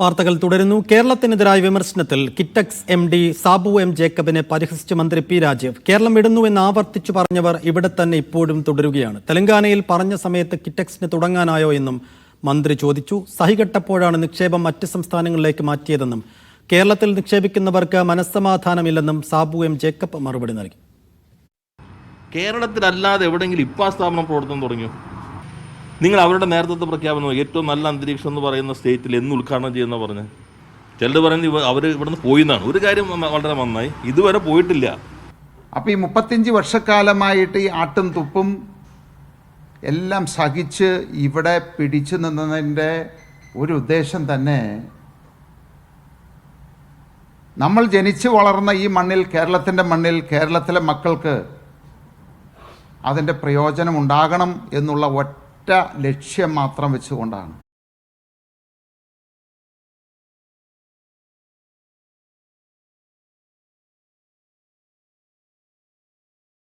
വാർത്തകൾ തുടരുന്നു. കേരളത്തിനെതിരായ വിമർശനത്തിൽ Kitex M D Sabu M ജേക്കബിനെ പരിഹസിച്ച മന്ത്രി പി രാജീവ്. കേരളം വിടുന്നുവെന്ന് ആവർത്തിച്ചു പറഞ്ഞവർ ഇവിടെ തന്നെ ഇപ്പോഴും തുടരുകയാണ്. തെലങ്കാനയിൽ പറഞ്ഞ സമയത്ത് കിറ്റക്സിന് തുടങ്ങാനായോ എന്നും മന്ത്രി ചോദിച്ചു. സഹികെട്ടപ്പോഴാണ് നിക്ഷേപം മറ്റ് സംസ്ഥാനങ്ങളിലേക്ക് മാറ്റിയതെന്നും കേരളത്തിൽ നിക്ഷേപിക്കുന്നവർക്ക് മനസ്സമാധാനമില്ലെന്നും സാബു എം ജേക്കബ് മറുപടി നൽകി. കേരളത്തിലല്ലാതെ എവിടെയെങ്കിലും ഇപ്പാ സ്ഥാപനം പ്രവർത്തനം തുടങ്ങിയോ? നിങ്ങൾ അവരുടെ നേതൃത്വ പ്രഖ്യാപനം ഏറ്റവും നല്ല അന്തരീക്ഷം എന്ന് പറയുന്ന സ്റ്റേറ്റിൽ എന്ന് ഉദ്ഘാടനം ചെയ്യുന്ന പറഞ്ഞ്. ചിലർ പറയുന്നത് അവർ ഇവിടുന്ന് പോയി എന്നാണ് ഒരു കാര്യം വളരെ നന്നായി. ഇതുവരെ പോയിട്ടില്ല. അപ്പോൾ ഈ മുപ്പത്തിയഞ്ച് വർഷക്കാലമായിട്ട് ഈ ആട്ടും തുപ്പും എല്ലാം സഹിച്ച് ഇവിടെ പിടിച്ചു നിന്നതിന്റെ ഒരു ഉദ്ദേശം തന്നെ നമ്മൾ ജനിച്ചു വളർന്ന ഈ മണ്ണിൽ കേരളത്തിന്റെ മണ്ണിൽ കേരളത്തിലെ മക്കൾക്ക് അതിന്റെ പ്രയോജനം ഉണ്ടാകണം എന്നുള്ള ഒറ്റ ലക്ഷ്യം മാത്രം വെച്ചുകൊണ്ടാണ്.